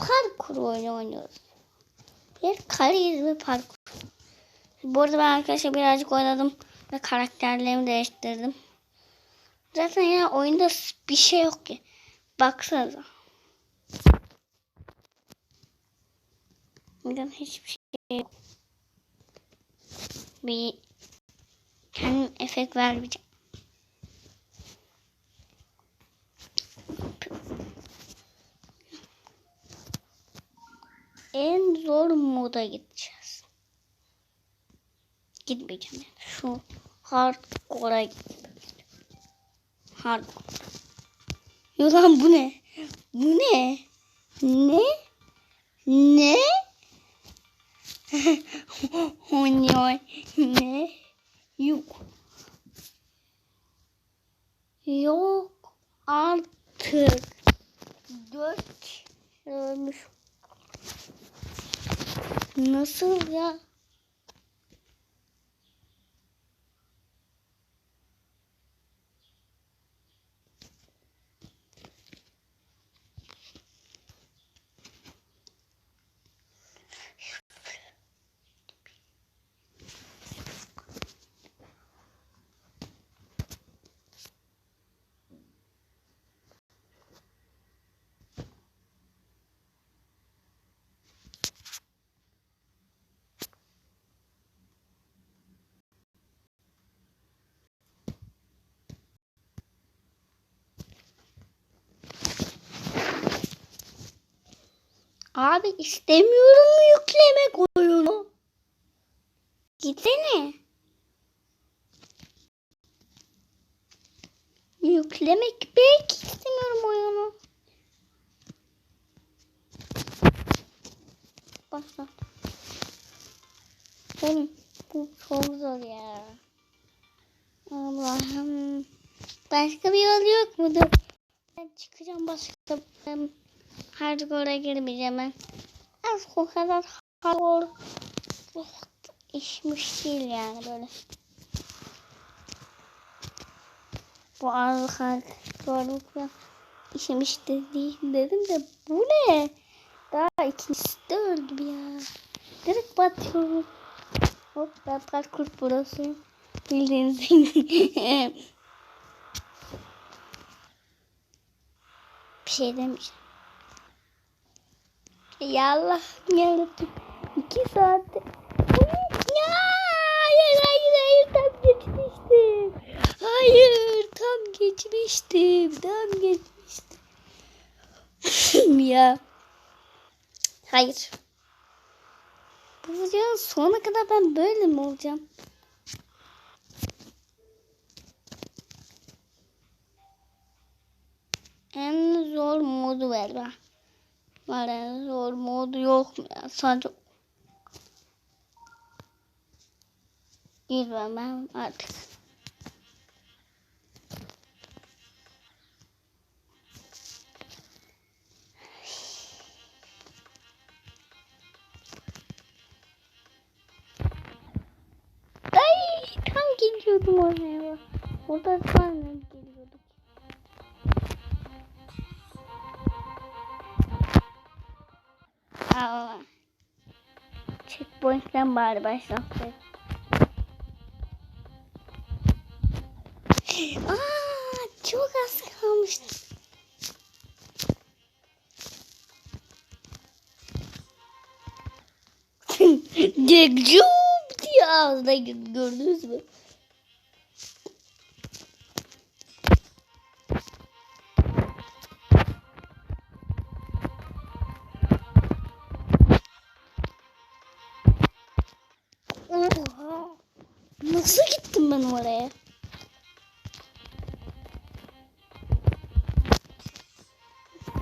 parkur oyunu oynuyoruz. Bir kariyer ve parkur. Bu arada ben arkadaşlar birazcık oynadım ve karakterlerimi değiştirdim. Zaten ya oyunda bir şey yok ki. Baksanıza. Neden hiçbir şey yok. Bir kendim efekt vermeyeceğim. En zor moda gideceğiz. Gitmeyeceğim yani. Şu hardcore'a istiyorum. Hardcore. Yolan bu ne? Bu ne? Ne? Ne? Oynuyor. ne? Yok. Yok artık. Dört ölmüş. Nasıl ya? Abi istemiyorum yüklemek oyunu. Gitsene. Yüklemek pek istemiyorum oyunu. Başla. Oğlum bu çok zor ya. Allah'ım. Başka bir yol yok mudur? Ben çıkacağım başka. Ben hardcore'a girmeyeceğim ben. Az o kadar oh, işmiş değil yani böyle. Bu az hardcore'lukla işmiş de değil dedim de bu ne? Daha ikincisi de öldüm ya. Direkt batıyorum. Hop ben parkur burası. Bildiğiniz gibi. bir şey demeyeceğim. Ya Allah yarabbim. İki saatte. Ya hayır hayır hayır tam geçmiştim. Hayır tam geçmiştim. Tam geçmiştim. ya. Hayır. Bu videonun sonuna kadar ben böyle mi olacağım? En zor modu ver bana. Var en zor modu yok mu ya? Sadece girmem artık. Ay tam gidiyordum oraya. Orada tam geliyordum. Checkpoint'ten bari başlattık. Aa, çok az kalmıştı. Gekcum diye ağzına gördünüz mü? Nasıl gittim ben oraya?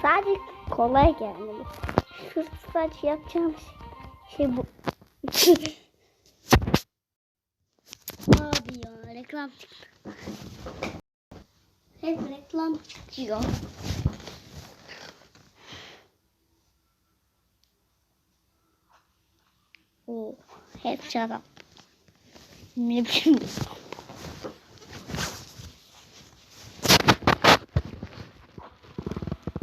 Sadece kolay gelmeli. Şu sadece yapacağım şey, şey bu. Abi ya reklam çıktı. Hep reklam çıkıyor. Oo, hep şarap. Ne biçim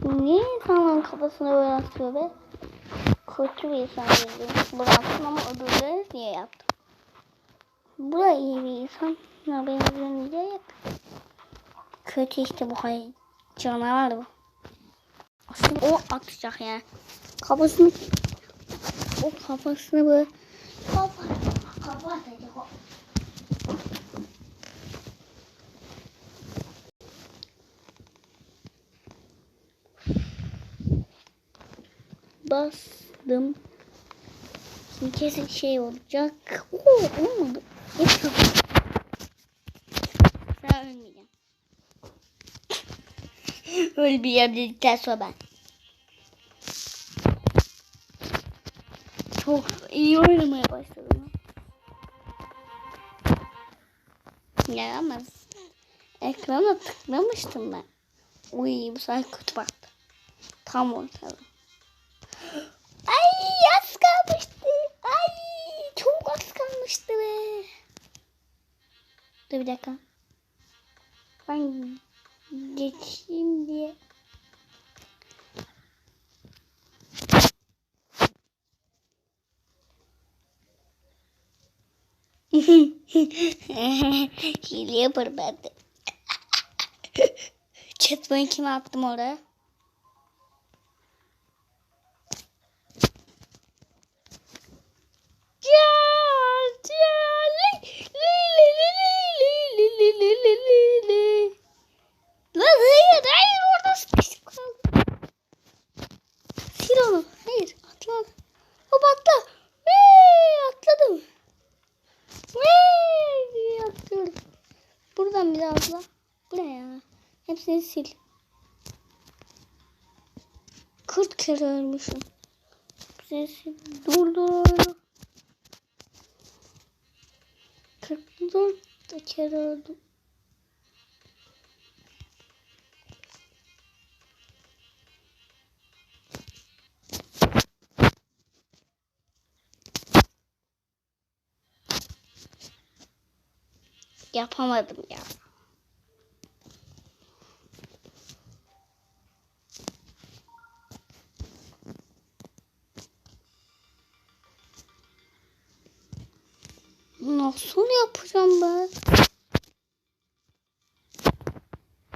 Niye tamam kafasını böyle atıyor ve kötü bir insan gibi bıraktım ama öbürleri niye yaptım? Bu da iyi bir insan. Ya benim üzerinde yok. Kötü işte bu hay canavar bu. Aslında o atacak yani. Kafasını o kafasını böyle kafa kafa atacak o. Bastım. Şimdi kesin şey olacak. Oo olmadı. Yapıyor. Ben ölmeyeceğim. Ölmeyeceğim dedikten sonra ben. Çok iyi oynamaya başladım. Ya ama ekrana tıklamıştım ben. Uy bu sefer kötü baktı. Tam ortada. Ay az kalmıştı. Ay çok az kalmıştı be. Dur bir dakika. Ben geçeyim diye. Hile yaparım ben de. Çatmayı kime attım oraya? Lan hayır hayır orada sıkıştık kaldı. Sil onu. Hayır atla. Hop atla. Wee, atladım. Wee, atlıyorum. Buradan bir daha atla. Bu ne ya? Hepsini sil. 40 kere ölmüşüm. Hepsini sil. Dur dur. 44 kere öldüm. Yapamadım ya. Nasıl yapacağım ben?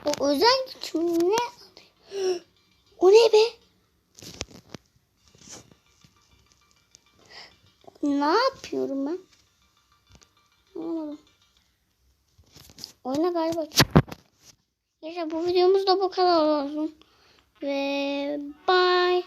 O özel güç ne? O ne be? Ne yapıyorum ben? Anlamadım. Oyuna galiba. Neyse bu videomuz da bu kadar olsun. Ve bye.